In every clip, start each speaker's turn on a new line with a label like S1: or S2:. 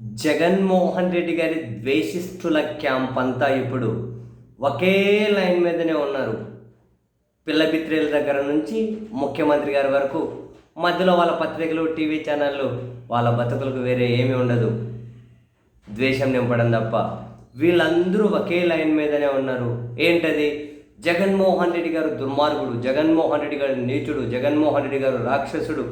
S1: జగన్మోహన్ రెడ్డి గారి ద్వేషిస్తుల క్యాంప్ అంతా ఇప్పుడు ఒకే లైన్ మీదనే ఉన్నారు. పిల్లబిత్రేల దగ్గర నుంచి ముఖ్యమంత్రి గారి వరకు మధ్యలో వాళ్ళ పత్రికలు టీవీ ఛానళ్ళు వాళ్ళ బతుకులకు వేరే ఏమీ ఉండదు. ద్వేషం నింపడం తప్ప వీళ్ళందరూ ఒకే లైన్ మీదనే ఉన్నారు. ఏంటది? జగన్మోహన్ రెడ్డి గారు దుర్మార్గుడు జగన్మోహన్ రెడ్డి గారు నీచుడు జగన్మోహన్ రెడ్డి గారు రాక్షసుడు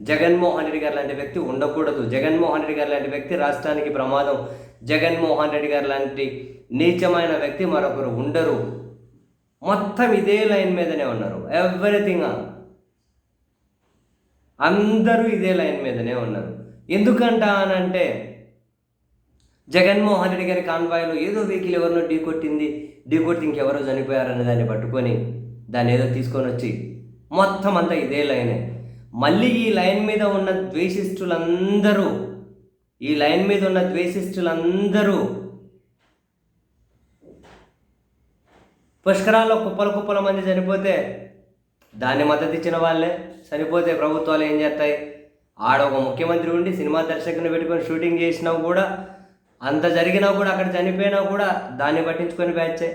S1: జగన్మోహన్ రెడ్డి గారు లాంటి వ్యక్తి ఉండకూడదు. జగన్మోహన్ రెడ్డి గారు లాంటి వ్యక్తి రాష్ట్రానికి ప్రమాదం. జగన్మోహన్ రెడ్డి గారు లాంటి నీచమైన వ్యక్తి మరొకరు ఉండరు. మొత్తం ఇదే లైన్ మీదనే ఉన్నారు. ఎవ్రీథింగ్ అందరూ ఇదే లైన్ మీదనే ఉన్నారు. ఎందుకంట అని అంటే జగన్మోహన్ రెడ్డి గారి కాన్వాయ్లో ఏదో వెహికల్ ఎవరినో ఢీ కొట్టింది. ఢీ కొట్టి ఇంకెవరో చనిపోయారనే దాన్ని పట్టుకొని దాన్ని ఏదో తీసుకొని వచ్చి మొత్తం అంతా ఇదే లైనే. మళ్ళీ ఈ లైన్ మీద ఉన్న ద్వేషిస్తులందరూ ఈ లైన్ మీద ఉన్న ద్వేషిస్తులందరూ పుష్కరాల్లో కుప్పల కుప్పల మంది చనిపోతే దాన్ని మద్దతు ఇచ్చిన వాళ్ళే చనిపోతే ప్రభుత్వాలు ఏం చేస్తాయి? ఆడ ఒక ముఖ్యమంత్రి ఉండి సినిమా దర్శకుని పెట్టుకొని షూటింగ్ చేసినా కూడా అంత జరిగినా కూడా అక్కడ చనిపోయినా కూడా దాన్ని పట్టించుకొని బ్యాచే.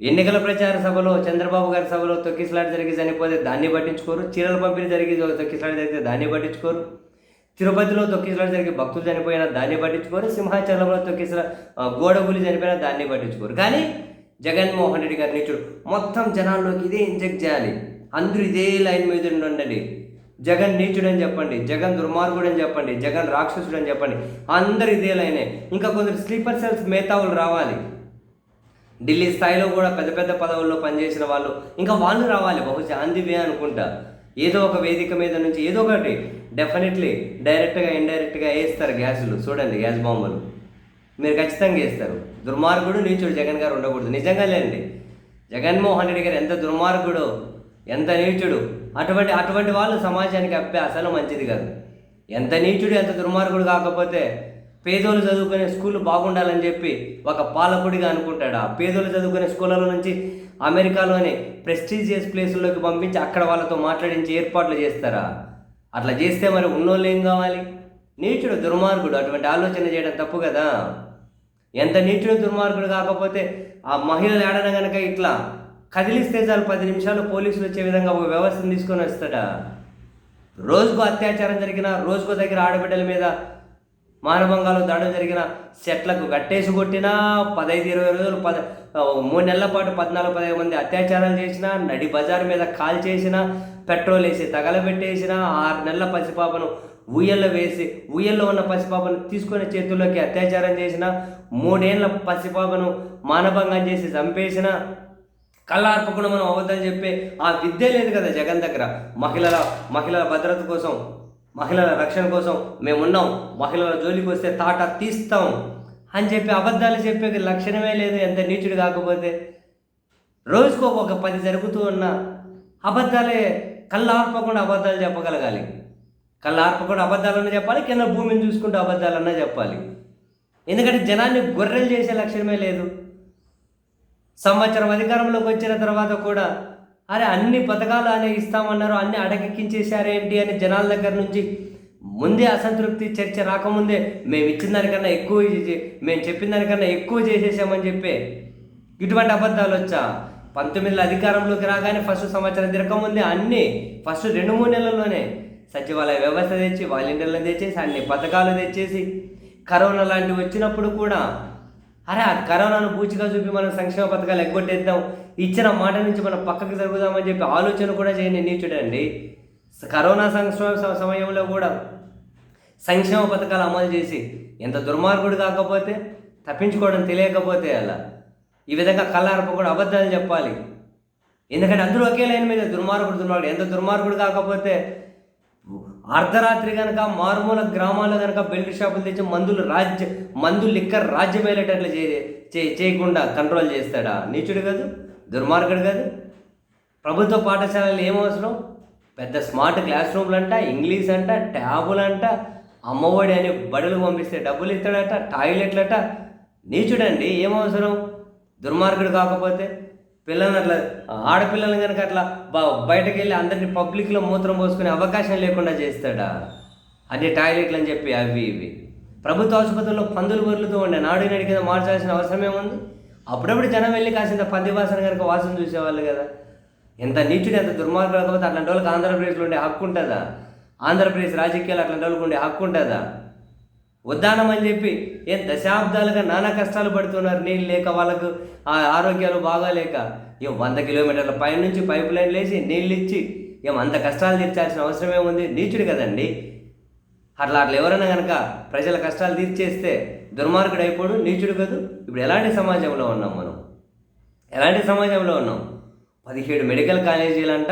S1: ఎన్నికల ప్రచార సభలో చంద్రబాబు గారి సభలో తొక్కిసలాట జరిగి చనిపోతే దాన్ని పట్టించుకోరు. చీరల పంపిణీ జరిగి తొక్కిసలాట జరిగితే దాన్ని పట్టించుకోరు. తిరుపతిలో తొక్కిసలాట జరిగి భక్తులు చనిపోయినా దాన్ని పట్టించుకోరు. సింహాచలంలో తొక్కిసలా గోడగులి చనిపోయినా దాన్ని పట్టించుకోరు. కానీ జగన్మోహన్ రెడ్డి గారిని చూడు మొత్తం జనాల్లోకి ఇదే ఇంజెక్ట్ చేయాలి. అందరూ ఇదే లైన్ మీద ఉండండి. జగన్ నీచుడని చెప్పండి. జగన్ దుర్మార్గుడు అని చెప్పండి. జగన్ రాక్షసుడు అని చెప్పండి. అందరు ఇదే లైనే. ఇంకా కొందరు స్లీపర్ సెల్స్ మేతావులు రావాలి. ఢిల్లీ స్థాయిలో కూడా పెద్ద పెద్ద పదవుల్లో పనిచేసిన వాళ్ళు ఇంకా వాళ్ళు రావాలి. బహుశా అందివే అనుకుంటా. ఏదో ఒక వేదిక మీద నుంచి ఏదో ఒకటి డెఫినెట్లీ డైరెక్ట్గా ఇండైరెక్ట్గా వేస్తారు గ్యాసులు. చూడండి గ్యాస్ బాంబులు. మీరు ఖచ్చితంగా వేస్తారు. దుర్మార్గుడు నీచుడు జగన్ గారు ఉండకూడదు. నిజంగా లేండి. జగన్మోహన్ రెడ్డి గారు ఎంత దుర్మార్గుడు ఎంత నీచుడు అటువంటి అటువంటి వాళ్ళు సమాజానికి అప్పే అసలు మంచిది కాదు. ఎంత నీచుడు ఎంత దుర్మార్గుడు కాకపోతే పేదోళ్ళు చదువుకునే స్కూల్ బాగుండాలని చెప్పి ఒక పాలకుడిగా అనుకుంటాడు. ఆ పేదోళ్ళు చదువుకునే స్కూళ్ళలో నుంచి అమెరికాలోని ప్రెస్టీజియస్ ప్లేసుల్లోకి పంపించి అక్కడ వాళ్ళతో మాట్లాడించి ఏర్పాట్లు చేస్తారా? అట్లా చేస్తే మరి ఉన్నోళ్ళు ఏం కావాలి? నీచుడు దుర్మార్గుడు అటువంటి ఆలోచన చేయడం తప్పు కదా? ఎంత నీచుడు దుర్మార్గుడు కాకపోతే ఆ మహిళలు ఏడన కనుక ఇట్లా కదిలిస్తే చాలు పది నిమిషాలు పోలీసులు వచ్చే విధంగా ఒక వ్యవస్థను తీసుకొని వస్తాడా? రోజుకు అత్యాచారం జరిగిన రోజుకు దగ్గర ఆడబిడ్డల మీద మానభంగాలు దాడులు జరిగిన సెట్లకు కట్టేసి కొట్టినా పదహైదు ఇరవై రోజులు పద మూడు నెలల పాటు పద్నాలుగు పదహైదు మంది అత్యాచారాలు చేసినా నడి బజార్ మీద కాల్ చేసిన పెట్రోల్ వేసి తగలబెట్టేసిన ఆరు నెలల పసిపాపను ఊయల్లో వేసి ఊయల్లో ఉన్న పసిపాపను తీసుకునే చేతుల్లోకి అత్యాచారం చేసిన మూడేళ్ళ పసిపాపను మానభంగం చేసి చంపేసిన కళ్ళార్పకుండా మనం అవద్దని చెప్పే ఆ విద్య లేదు కదా జగన్ దగ్గర. మహిళల మహిళల భద్రత కోసం మహిళల రక్షణ కోసం మేమున్నాం. మహిళల జోలికి వస్తే తాట తీస్తాం. అని చెప్పి అబద్ధాలు చెప్పేది లక్షణమే లేదు ఎంత నీచుడు కాకపోతే. రోజుకో ఒక పది జరుగుతూ ఉన్న అబద్ధాలే కళ్ళార్పకుండా అబద్ధాలు చెప్పగలగాలి. కళ్ళార్పకుండా అబద్ధాలన్నా చెప్పాలి కింద భూమిని చూసుకుంటూ అబద్ధాలన్నా చెప్పాలి. ఎందుకంటే జనాన్ని గొర్రెలు చేసే లక్షణమే లేదు. సంవత్సరం అధికారంలోకి వచ్చిన తర్వాత కూడా అరే అన్ని పథకాలు అనే ఇస్తామన్నారు అన్ని అడగెక్కించేశారేంటి అని జనాల దగ్గర నుంచి ముందే అసంతృప్తి చర్చ రాకముందే మేము ఇచ్చిన దానికన్నా ఎక్కువ చేసి మేము చెప్పిన దానికన్నా ఎక్కువ చేసేసామని చెప్పి ఇటువంటి అబద్ధాలు వచ్చా? పంతొమ్మిదిలో అధికారంలోకి రాగానే ఫస్ట్ సంవత్సరం తిరగకముందే అన్ని ఫస్ట్ రెండు మూడు నెలల్లోనే సచివాలయ వ్యవస్థ తెచ్చి వాలంటీర్లను తెచ్చేసి అన్ని పథకాలు తెచ్చేసి కరోనా లాంటివి వచ్చినప్పుడు కూడా అరే ఆ కరోనాను పూచిగా చూపి మనం సంక్షేమ పథకాలు ఎగ్గొట్టేద్దాం. ఇచ్చిన మాట నుంచి మనం పక్కకి జరుగుదామని చెప్పి ఆలోచన కూడా చేయని నీచుడండి. కరోనా సంక్షేమ సమయంలో కూడా సంక్షేమ పథకాలు అమలు చేసి ఎంత దుర్మార్గుడు కాకపోతే తప్పించుకోవడం తెలియకపోతే అలా. ఈ విధంగా కళ్ళారప కూడా అబద్ధాలు చెప్పాలి. ఎందుకంటే అందరూ ఒకే లైన్ మీద దుర్మార్గుడు దుర్మార్గుడు. ఎంత దుర్మార్గుడు కాకపోతే అర్ధరాత్రి కనుక మారుమూల గ్రామాల్లో కనుక బెల్ట్ షాపులు తెచ్చి మందులు రాజ్య మందులు లిక్కర్ రాజ్యం వెళ్ళేటట్లు చే చేయకుండా కంట్రోల్ చేస్తాడా? నీచుడు కాదు దుర్మార్గుడు కాదు. ప్రభుత్వ పాఠశాలలు ఏమవసరం పెద్ద స్మార్ట్ క్లాస్ రూమ్లు అంట ఇంగ్లీష్ అంట ట్యాబులు అంట అమ్మఒడి అని బడులు పంపిస్తే డబ్బులు ఇస్తాడట టాయిలెట్లట నీచుడండి ఏమవసరం దుర్మార్గుడు కాకపోతే. పిల్లల్ని అట్లా ఆడపిల్లల్ని కనుక అట్లా బ- బయటకు వెళ్ళి అందరినీ పబ్లిక్లో మూత్రం పోసుకునే అవకాశం లేకుండా చేస్తాడా? అన్ని టాయిలెట్లు అని చెప్పి అవి ఇవి. ప్రభుత్వ ఆసుపత్రుల్లో పందులు బొర్లుతూ ఉండే నాడు నేడు కింద మార్చాల్సిన అవసరం ఏముంది అప్పుడప్పుడు జనం వెళ్ళి కాసింత పంది వాసన కనుక వాసన చూసేవాళ్ళు కదా. ఎంత నీచుడు ఎంత దుర్మార్గులు కాకపోతే అట్లాంటి వాళ్ళకి ఆంధ్రప్రదేశ్లో ఉండే హక్కు ఉంటుందా? ఆంధ్రప్రదేశ్ రాజకీయాలు అట్లాంటి వాళ్ళకి ఉండే హక్కు ఉంటుందా? ఉద్దానమని చెప్పి ఏం దశాబ్దాలుగా నానా కష్టాలు పడుతున్నారు నీళ్ళు లేక వాళ్ళకు ఆ ఆరోగ్యాలు బాగాలేక ఏం వంద కిలోమీటర్ల పైనుంచి పైప్ లైన్ లేచి నీళ్ళు ఇచ్చి ఏం అంత కష్టాలు తీర్చాల్సిన అవసరం ఏముంది నీచుడు కదండి. అట్లా అట్లా ఎవరైనా కనుక ప్రజల కష్టాలు తీర్చేస్తే దుర్మార్గుడు అయిపోడు నీచుడు కదూ. ఇప్పుడు ఎలాంటి సమాజంలో ఉన్నాం మనం? ఎలాంటి సమాజంలో ఉన్నాం? పదిహేడు మెడికల్ కాలేజీలంట.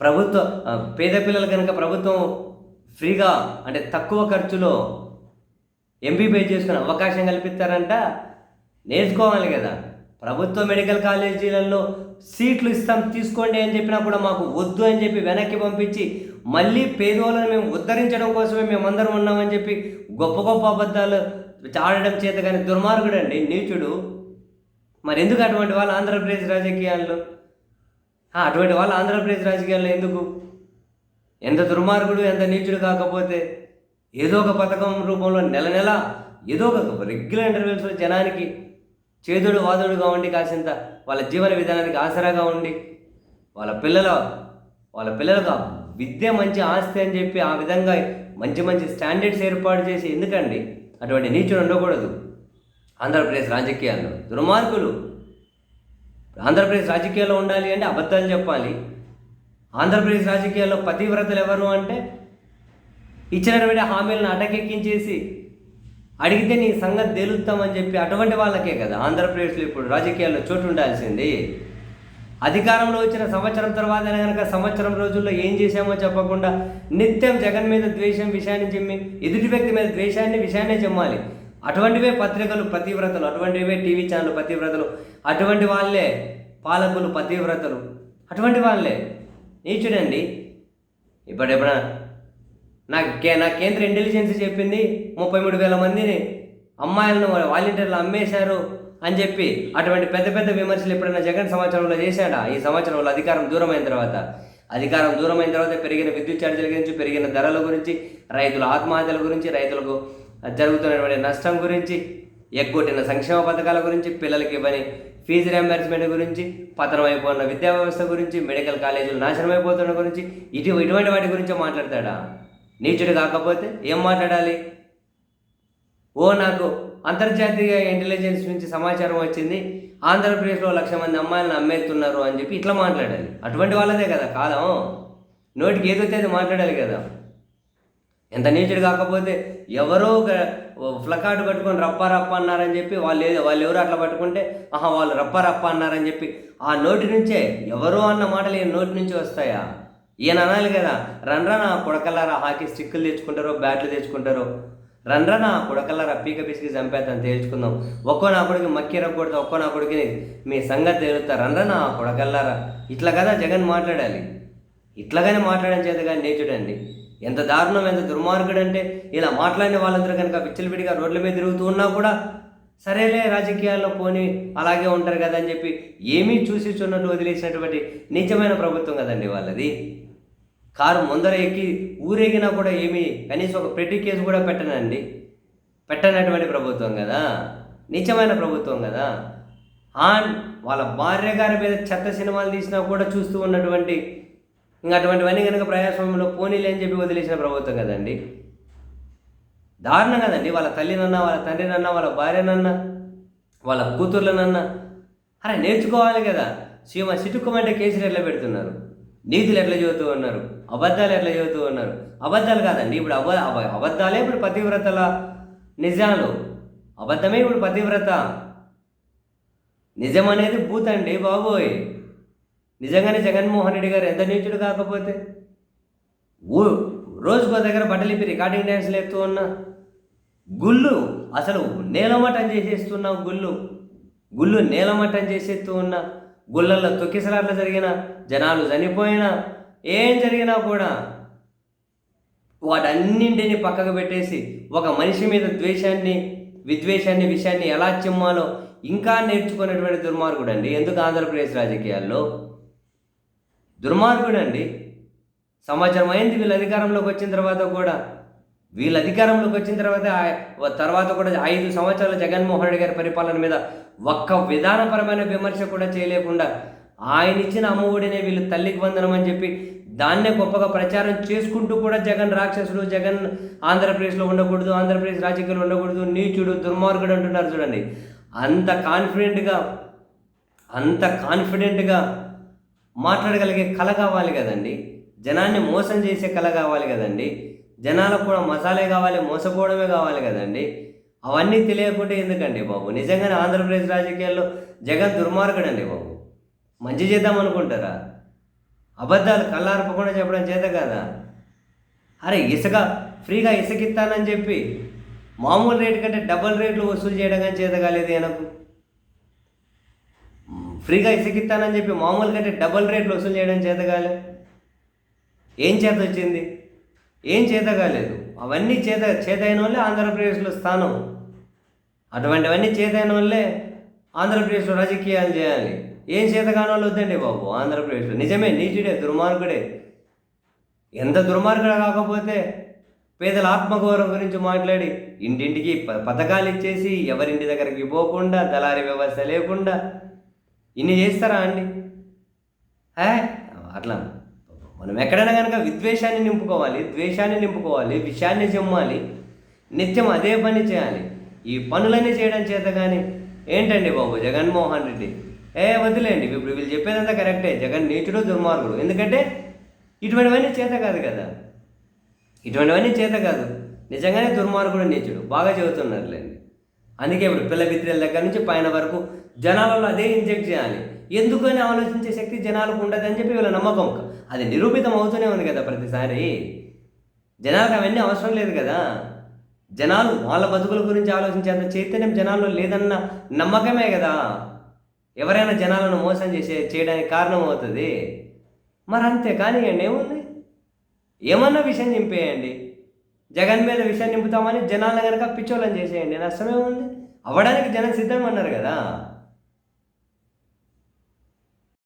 S1: ప్రభుత్వ పేద పిల్లలు కనుక ప్రభుత్వం ఫ్రీగా అంటే తక్కువ ఖర్చులో ఎంబీబీఎస్ చేసుకునే అవకాశం కల్పిస్తారంట. నేర్చుకోవాలి కదా. ప్రభుత్వ మెడికల్ కాలేజీలలో సీట్లు ఇస్తాం తీసుకోండి అని చెప్పినా కూడా మాకు వద్దు అని చెప్పి వెనక్కి పంపించి మళ్ళీ పేదవాళ్ళని మేము ఉద్ధరించడం కోసమే మేమందరం ఉన్నామని చెప్పి గొప్ప గొప్ప అబద్ధాలు ఆడడం చేత కానీ దుర్మార్గుడు అండి నీచుడు. మరి ఎందుకు అటువంటి వాళ్ళు ఆంధ్రప్రదేశ్ రాజకీయాల్లో? అటువంటి వాళ్ళు ఆంధ్రప్రదేశ్ రాజకీయాల్లో ఎందుకు? ఎంత దుర్మార్గుడు ఎంత నీచుడు కాకపోతే ఏదో ఒక పథకం రూపంలో నెల నెల ఏదో ఒక రెగ్యులర్ ఇంటర్వ్యూస్లో జనానికి చేదుడు వాదుడుగా ఉండి కాసింత వాళ్ళ జీవన విధానానికి ఆసరాగా ఉండి వాళ్ళ పిల్లల వాళ్ళ పిల్లలకు విద్య మంచి ఆస్తి అని చెప్పి ఆ విధంగా మంచి మంచి స్టాండర్డ్స్ ఏర్పాటు చేసి ఎందుకండి అటువంటి నీచుడు ఉండకూడదు? ఆంధ్రప్రదేశ్ రాజకీయాల్లో దుర్మార్గులు ఆంధ్రప్రదేశ్ రాజకీయాల్లో ఉండాలి అంటే అబద్ధాలు చెప్పాలి. ఆంధ్రప్రదేశ్ రాజకీయాల్లో పతివ్రతలు ఎవరు అంటే ఇచ్చినటువంటి హామీలను అటకెక్కించేసి అడిగితే నీ సంగతి తేలుస్తామని చెప్పి అటువంటి వాళ్ళకే కదా ఆంధ్రప్రదేశ్లో ఇప్పుడు రాజకీయాల్లో చోటు ఉండాల్సింది. అధికారంలో వచ్చిన సంవత్సరం తర్వాత కనుక సంవత్సరం రోజుల్లో ఏం చేశామో చెప్పకుండా నిత్యం జగన్ మీద ద్వేషం విషయాన్ని చెమ్మి ఎదుటి వ్యక్తి మీద ద్వేషాన్ని విషయాన్నే చెమ్మాలి అటువంటివే పత్రికలు పతివ్రతలు అటువంటివే టీవీ ఛానల్ పతివ్రతలు అటువంటి వాళ్ళే పాలకులు పతివ్రతలు అటువంటి వాళ్ళే. నీచుడండి ఇప్పుడు ఎప్పుడన్నా నాకు కే నా కేంద్ర ఇంటెలిజెన్స్ చెప్పింది ముప్పై మూడు వేల మందిని. అమ్మాయిలను వాలంటీర్లు అమ్మేశారు అని చెప్పి అటువంటి పెద్ద పెద్ద విమర్శలు ఎప్పుడైనా జగన్ సంవత్సరంలో చేశాడా? ఈ సంవత్సరంలో అధికారం దూరమైన తర్వాత. అధికారం దూరమైన తర్వాత పెరిగిన విద్యుత్ ఛార్జీల గురించి పెరిగిన ధరల గురించి రైతుల ఆత్మహత్యల గురించి రైతులకు జరుగుతున్నటువంటి నష్టం గురించి ఎగ్గొట్టిన సంక్షేమ పథకాల గురించి పిల్లలకి ఇవ్వని ఫీజు రియంబర్స్మెంట్ గురించి పతనం అయిపోయిన విద్యా వ్యవస్థ గురించి మెడికల్ కాలేజీలు నాశనం అయిపోతున్న గురించి ఇటు ఇటువంటి వాటి గురించి మాట్లాడతాడా? నీచుడు కాకపోతే ఏం మాట్లాడాలి? ఓ నాకు అంతర్జాతీయ ఇంటెలిజెన్స్ నుంచి సమాచారం వచ్చింది. ఆంధ్రప్రదేశ్లో లక్ష మంది అమ్మాయిలను అమ్మేస్తున్నారు అని చెప్పి ఇట్లా మాట్లాడాలి. అటువంటి వాళ్ళదే కదా కాలం. నోటికి ఏదైతే మాట్లాడాలి కదా. ఎంత నీచుడు కాకపోతే ఎవరో ఒక ఫ్లకార్డు పట్టుకొని రప్ప రప్ప అన్నారని చెప్పి వాళ్ళు ఏదో వాళ్ళు ఎవరు అట్లా పట్టుకుంటే ఆహా వాళ్ళు రప్ప రప్ప అన్నారని చెప్పి ఆ నోటి నుంచే ఎవరో అన్న మాటలు ఈయన నోటి నుంచి వస్తాయా? ఈయన అనాలి కదా. రండ్రా పొడకల్లారా హాకీ స్టిక్కులు తెచ్చుకుంటారో బ్యాట్లు తెచ్చుకుంటారో? రండ్రా నా పుడకల్లారా పీక పిసికి చంపేద్దాం తేల్చుకుందాం. ఒక్కో నా కొడుకు మక్కిర కొడితే ఒక్కో నా కొడుకుని మీ సంగతి తేలుతా. రండ్రా నా పుడకల్లారా. ఇట్లా కదా జగన్ మాట్లాడాలి. ఇట్లాగానే మాట్లాడడం చేత కానీ నేర్చుడండి ఎంత దారుణం ఎంత దుర్మార్గుడు అంటే ఇలా మాట్లాడిన వాళ్ళందరూ కనుక విచ్చలవిడిగా రోడ్ల మీద తిరుగుతూ ఉన్నా కూడా సరేలే రాజకీయాల్లో పోని అలాగే ఉంటారు కదా అని చెప్పి ఏమీ చూసి చూన్నట్టు వదిలేసినటువంటి నిజమైన ప్రభుత్వం కదండి వాళ్ళది. కారు ముందర ఎక్కి ఊరేగినా కూడా ఏమీ కనీసం ఒక పెట్టి కేసు కూడా పెట్టనండి. పెట్టనటువంటి ప్రభుత్వం కదా. నిజమైన ప్రభుత్వం కదా. ఆన్ వాళ్ళ భార్య గారి మీద చెత్త సినిమాలు తీసినా కూడా చూస్తూ ఉన్నటువంటి ఇంకా అటువంటివన్నీ కనుక ప్రజాస్వామ్యంలో పోనీలే అని చెప్పి వదిలేసిన ప్రభుత్వం కదండి. దారుణం కదండి. వాళ్ళ తల్లినన్నా వాళ్ళ తండ్రినన్నా వాళ్ళ భార్యనన్నా వాళ్ళ కూతుర్లనన్నా. అరే నేర్చుకోవాలి కదా. సీమ సిటుక్కుమంటే కేసులు ఎట్లా పెడుతున్నారు? నీతులు ఎట్లా చదువుతూ ఉన్నారు? అబద్ధాలు ఎట్లా చదువుతూ ఉన్నారు? అబద్ధాలు కాదండి. ఇప్పుడు అబ అబ- అబద్ధాలే ఇప్పుడు పతివ్రతల నిజాలు. అబద్ధమే ఇప్పుడు పతివ్రత. నిజం అనేది భూతండి అండి బాబోయ్. నిజంగానే జగన్మోహన్ రెడ్డి గారు ఎంత నీచుడు కాకపోతే? ఓ రోజుకో దగ్గర బట్టలు ఇప్పి రికార్డింగ్ డ్యాన్స్లు ఎత్తూ ఉన్నా. గుళ్ళు అసలు నేలమట్టం చేసేస్తున్నావు గుళ్ళు. గుళ్ళు నేలమట్టం చేసేస్తూ ఉన్నా. గుళ్ళల్లో తొక్కిసలాట్లు జరిగిన జనాలు చనిపోయినా ఏం జరిగినా కూడా వాటన్నింటినీ పక్కకు పెట్టేసి ఒక మనిషి మీద ద్వేషాన్ని విద్వేషాన్ని విషయాన్ని ఎలా చిమ్మాలో ఇంకా నేర్చుకునేటువంటి దుర్మార్గుడు అండి ఎందుకు ఆంధ్రప్రదేశ్ రాజకీయాల్లో? దుర్మార్గుడు అండి అయింది వీళ్ళు అధికారంలోకి వచ్చిన తర్వాత కూడా. వీళ్ళు అధికారంలోకి వచ్చిన తర్వాత తర్వాత కూడా ఐదు సంవత్సరాల జగన్మోహన్ రెడ్డి గారి పరిపాలన మీద ఒక్క విధానపరమైన విమర్శ కూడా చేయలేకుండా ఆయన ఇచ్చిన అమ్మఒడినే వీళ్ళు తల్లికి వందనం అని చెప్పి దాన్నే గొప్పగా ప్రచారం చేసుకుంటూ కూడా జగన్ రాక్షసుడు జగన్ ఆంధ్రప్రదేశ్లో ఉండకూడదు ఆంధ్రప్రదేశ్ రాజకీయాలు ఉండకూడదు నీచుడు దుర్మార్గుడు అంటున్నారు చూడండి. అంత కాన్ఫిడెంట్గా అంత కాన్ఫిడెంట్గా మాట్లాడగలిగే కళ కావాలి కదండి. జనాన్ని మోసం చేసే కళ కావాలి కదండి. జనాలకు కూడా మసాలే కావాలి మోసపోవడమే కావాలి కదండి. అవన్నీ తెలియకుంటే ఎందుకండి బాబు? నిజంగానే ఆంధ్రప్రదేశ్ రాజకీయాల్లో జగన్ దుర్మార్గుడండి బాబు. మంచి చేద్దాం అనుకుంటారా? అబద్ధాలు కళ్ళార్పకుండా చెప్పడం చేత కదా? అరే ఇసుక ఫ్రీగా ఇసుకిస్తానని చెప్పి మామూలు రేటు కంటే డబల్ రేట్లు వసూలు చేయడం కానీ చేత కాలేదు ఈయనకు ఫ్రీగా ఇసుక చెప్పి మామూలు కంటే డబల్ రేట్లు వసూలు చేయడం చేత కాలే. ఏం చేత వచ్చింది? ఏం చేత కాలేదు. అవన్నీ చేత చేతైన వాళ్ళే ఆంధ్రప్రదేశ్లో స్థానం. అటువంటివన్నీ చేతైన వాళ్ళే ఆంధ్రప్రదేశ్లో రాజకీయాలు చేయాలి. ఏం చేత కాని వాళ్ళు వద్దండి బాబు ఆంధ్రప్రదేశ్లో. నిజమే నీచుడే దుర్మార్గుడే. ఎంత దుర్మార్గుడు కాకపోతే పేదల ఆత్మగౌరవం గురించి మాట్లాడి ఇంటింటికి ప- పథకాలు ఇచ్చేసి ఎవరింటి దగ్గరికి పోకుండా దళారీ వ్యవస్థ లేకుండా ఇన్ని చేస్తారా అండి? హే అట్లా. మనం ఎక్కడైనా కనుక విద్వేషాన్ని నింపుకోవాలి ద్వేషాన్ని నింపుకోవాలి విషయాన్ని చెమ్మాలి నిత్యం అదే పని చేయాలి. ఈ పనులన్నీ చేయడం చేత కానీ ఏంటండి బాబు జగన్మోహన్ రెడ్డి? ఏ వదిలేండి ఇప్పుడు వీళ్ళు చెప్పేదంతా కరెక్టే. జగన్ నీచుడు దుర్మార్గుడు. ఎందుకంటే ఇటువంటివన్నీ చేత కాదు కదా. ఇటువంటివన్నీ చేత కాదు. నిజంగానే దుర్మార్గుడు నీచుడు. బాగా చెబుతున్నారులేండి అందుకే ఇప్పుడు పిల్ల దగ్గర నుంచి పైన వరకు జనాలలో అదే ఇంజెక్ట్ చేయాలి. ఎందుకని ఆలోచించే శక్తి జనాలకు ఉండదని చెప్పి వీళ్ళ నమ్మకం. అది నిరూపితం అవుతూనే ఉంది కదా ప్రతిసారి. జనాలకు అవన్నీ అవసరం లేదు కదా. జనాలు వాళ్ళ బతుకుల గురించి ఆలోచించేంత చైతన్యం జనాల్లో లేదన్న నమ్మకమే కదా. ఎవరైనా జనాలను మోసం చేసే చేయడానికి కారణం అవుతుంది. మరి అంతే కానీ ఏముంది? ఏమన్నా విషయం నింపేయండి జగన్ మీద విషయం నింపుతామని జనాలను కనుక పిచ్చోళ్ళని చేసేయండి. నష్టమే ఉంది అవ్వడానికి జనం సిద్ధంగా ఉన్నారు కదా.